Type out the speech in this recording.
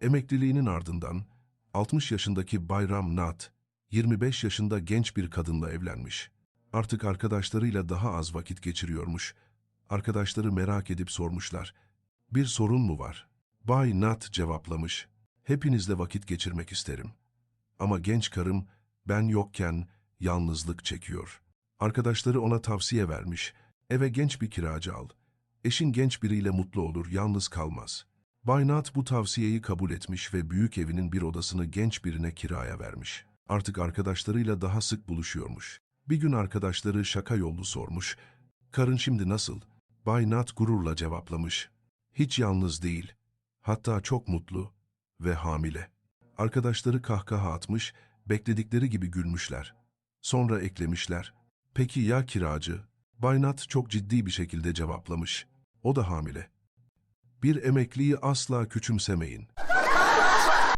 Emekliliğinin ardından 60 yaşındaki Bayram Nat, 25 yaşında genç bir kadınla evlenmiş. Artık arkadaşlarıyla daha az vakit geçiriyormuş. Arkadaşları merak edip sormuşlar. Bir sorun mu var? Bay Nat cevaplamış. Hepinizle vakit geçirmek isterim. Ama genç karım ben yokken yalnızlık çekiyor. Arkadaşları ona tavsiye vermiş. Eve genç bir kiracı al. Eşin genç biriyle mutlu olur, yalnız kalmaz. Bay Nat bu tavsiyeyi kabul etmiş ve büyük evinin bir odasını genç birine kiraya vermiş. Artık arkadaşlarıyla daha sık buluşuyormuş. Bir gün arkadaşları şaka yollu sormuş. Karın şimdi nasıl? Bay Nat gururla cevaplamış. Hiç yalnız değil. Hatta çok mutlu ve hamile. Arkadaşları kahkaha atmış, bekledikleri gibi gülmüşler. Sonra eklemişler. Peki ya kiracı? Baynat çok ciddi bir şekilde cevaplamış. O da hamile. Bir emekliyi asla küçümsemeyin.